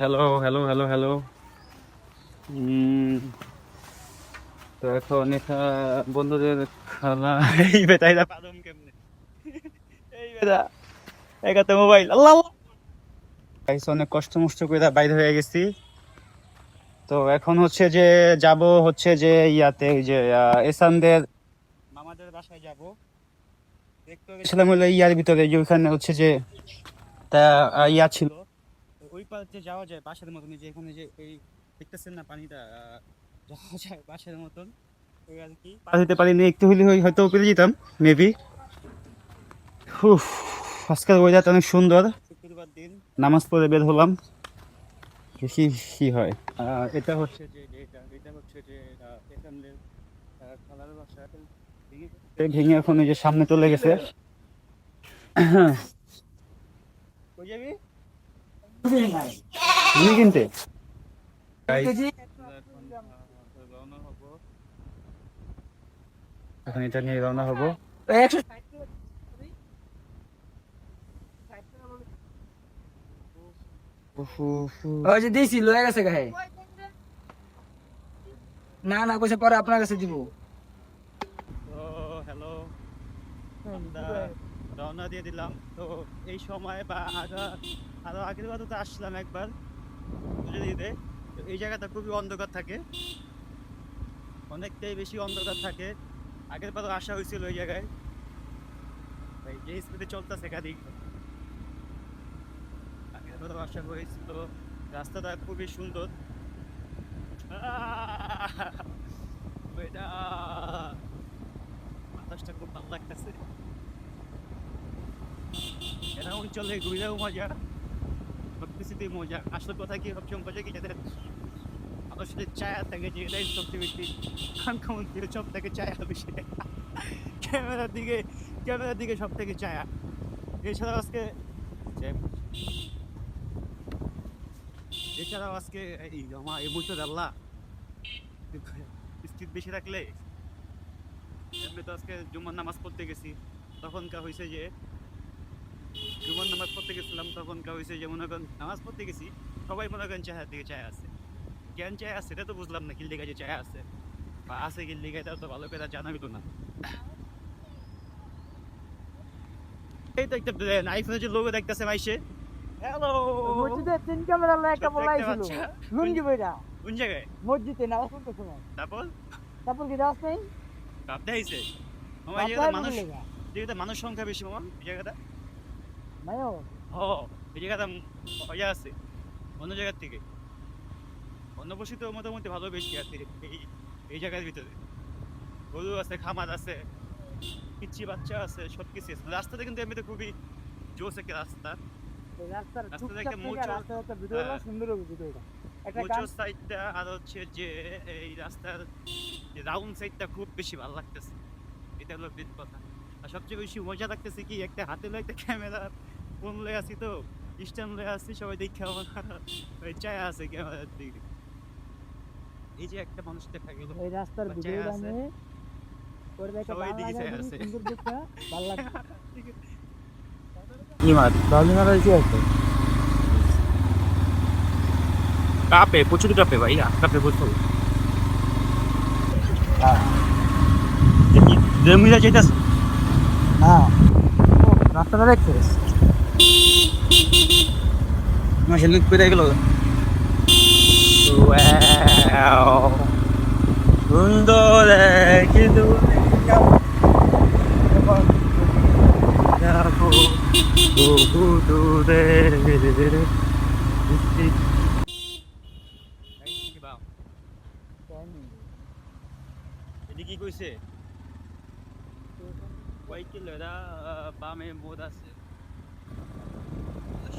Hello hello hello hello তো এখন বন্ধুদের খেলা। এই পাদম কেমনে? এই বেটা মোবাইল। আল্লাহ গাইস অনেক কষ্ট মষ্ট করে বাইরে হয়ে গেছি। তো এখন হচ্ছে যে যাব হচ্ছে যে ইয়াতে ওই যে এসানদের মামাদের বাসায় যাব। দেখতে গেছিলাম ইয়ার ভিতরে, যে ওইখানে হচ্ছে যে তা ইয়া ছিল। ওই যে যাওয়া যায় বাসের মতন যে এখানে যে এই দেখতেছেন না পানিটা যাওয়া যায় বাসের মতন ওই আর কি। পার হতে পারিনি একটু হলে হয়- হয়তো পেরে যেতাম মেবি আজকের ওয়েদারটা অনেক সুন্দর। শুক্রবার দিন। নামাজ পড়ে বের হলাম। দেখি কি হয়। এটা হচ্ছে যে এটা এটা হচ্ছে যে আহ, খেলার বাসা। ভেঙে এখন ওই যে সামনে চলে গেছে। কই যাবি? তুমি কিনতে? এখন এটা নিয়ে রওনা হব। একশো ওই যে দিয়েছি লয়ে গেছে গায়ে না না কইছে পরে আপনার কাছে দিব। হ্যালো। রওনা দিয়ে দিলাম। তো এই সময় বা আগা আরও আগের বার তো আসলাম একবার পুজো দিতে এই জায়গাটা খুবই অন্ধকার থাকে। অনেকটাই বেশি অন্ধকার থাকে। আগের বারও আসা হয়েছিল ওই জায়গায়। তাই যে স্পিডে চলতেছে গাড়ি আগের বারও আসা হয়েছিল। রাস্তাটা খুবই সুন্দর। বাতাসটা খুব ভালো লাগতেছে। এরা অঞ্চলে ঘুরেও মজা। সব কিছুতেই মজা। আসল কথা কি, সবচেয়ে মজা কি, যাদের মানুষের চায়া থাকে যে এটাই সবচেয়ে বেশি আনকমন ছিল সব থেকে চায়া বেশি ক্যামেরার দিকে ক্যামেরার দিকে সব চায়া এছাড়াও আজকে এছাড়াও আজকে এই আমার এই বছর আল্লাহ স্পিড বেশি রাখলে এমনি তো আজকে জুম্মার নামাজ পড়তে গেছি। তখনকার হয়েছে যে গেছিলাম তখনকার হয়েছে যে মনে করেন নামাজ পড়তে গেছি সবাই মনে করেন চায়ের দিকে চায় আছে। কেন চায় আছে সেটা তো বুঝলাম না কিল দিকে যে চায় আছে। বা আছে কিল দিকে এটা তো ভালো করে জানা হইতো না। এই তো একটা আইফোনের যে লোগো দেখতেছে মাইসে। হ্যালো মসজিদে তিন ক্যামেরা বলাইছিল লুঙ্গি বইরা। কোন জায়গায়? মসজিদে পড়তে সময় তারপর? তারপর কি রাস নেই? কাপতে আইছে আমার জায়গাটা মানুষ জায়গাটা মানুষ সংখ্যা বেশি মামা এই জায়গাটা? মায়ো ও এই জায়গাটা ইয়ে আছে। অন্য জায়গার থেকে। অন্য বসে তো মোটামুটি ভালো বেশি আছে এই এই জায়গার ভিতরে। গরু আছে খামার আছে পিচ্ছি বাচ্চা আছে সব কিছু আছে। রাস্তাটা কিন্তু এমনিতে খুবই জোস একটা রাস্তা। রাস্তার একটা হ্যাঁ। সাইডটা আর হচ্ছে যে এই রাউন্ড সাইডটা খুব বেশি ভালো লাগতেছে। এটা হলো কথা। আর সবচেয়ে বেশি মজা লাগতেছে কি একটা হাতে একটা ক্যামেরা ফোন লয়ে আসি তো স্ট্যান্ড লয়ে আসছি সবাই দেখে আমার ওই চায় আছে ক্যামেরার দিকে। এই যে একটা মানুষ দেখা গেল এই রাস্তার আছে। করে দেখে সবাই দিকে চায় আছে। সুন্দর দেখতে ভালো লাগে কি মাছ? বাউলি মারা কি। আছে কাপে প্রচুর কাপে ভাই কাপে প্রচুর। জমিরা যেতেছে হ্যাঁ। ও রাস্তাটা দেখছিস? আমার হেলমেট পেরে গেল সুন্দর এদিকে কি কইছে বামে মোদ আছে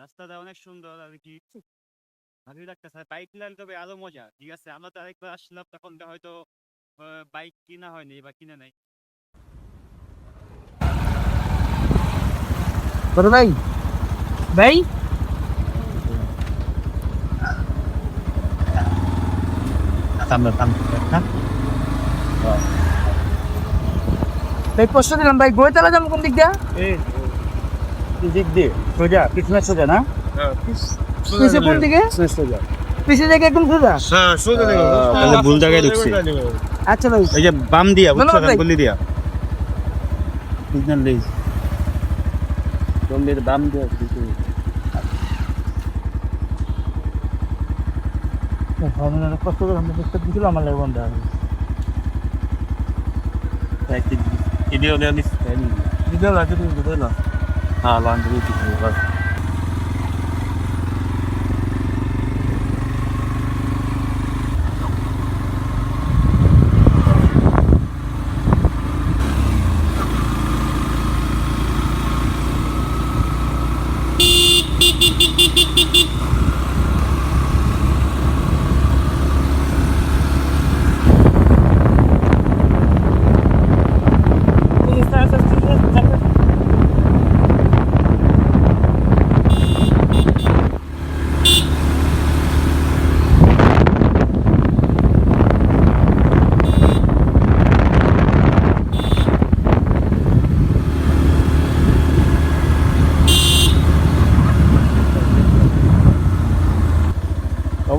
রাস্তাটা অনেক সুন্দর আর কি। ভালোই লাগতেছে। বাইক নিলাম তবে আরও মজা। ঠিক আছে আমরা তো আরেকবার আসলাম তখন হয়তো বাইক কিনা হয়নি বা কিনে নাই। ভাই? ভাই? প্রশ্ন দিলাম ভাই গোয়েতালা যাব কোন দিক দিয়া? দিক দিয়ে। সোজা পিছনে সোজা না? পিছে কোন দিকে? সোজা। পিছে থেকে একদম সোজা? হ্যাঁ সোজা তাহলে ভুল জায়গায় ঢুকছি। আচ্ছা ভাই। এই যে বাম দিয়া বুঝছ। গলি দিয়া? সিগন্যাল দেই গলির বাম দিয়া কষ্ট করে আমরা দেখতে দিছিল আমার লাগে বন্ধ লাগে তুমি দিতে না ağlandırı dikiyorlar. Beep, beep, beep, beep, beep, beep.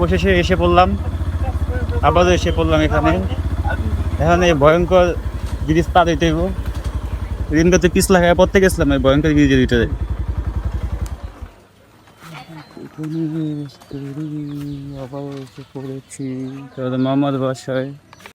অবশেষে এসে পড়লাম। আবারও এসে পড়লাম এখানে। এখানে ভয়ঙ্কর ব্রিজ পার হইতে হইব। তো পিছ লাগায় পড়তে গেছিলাম, এই ভয়ঙ্কর ব্রিজের ভিতরে। আবার এসে পড়েছি মোহাম্মদ বাসায়।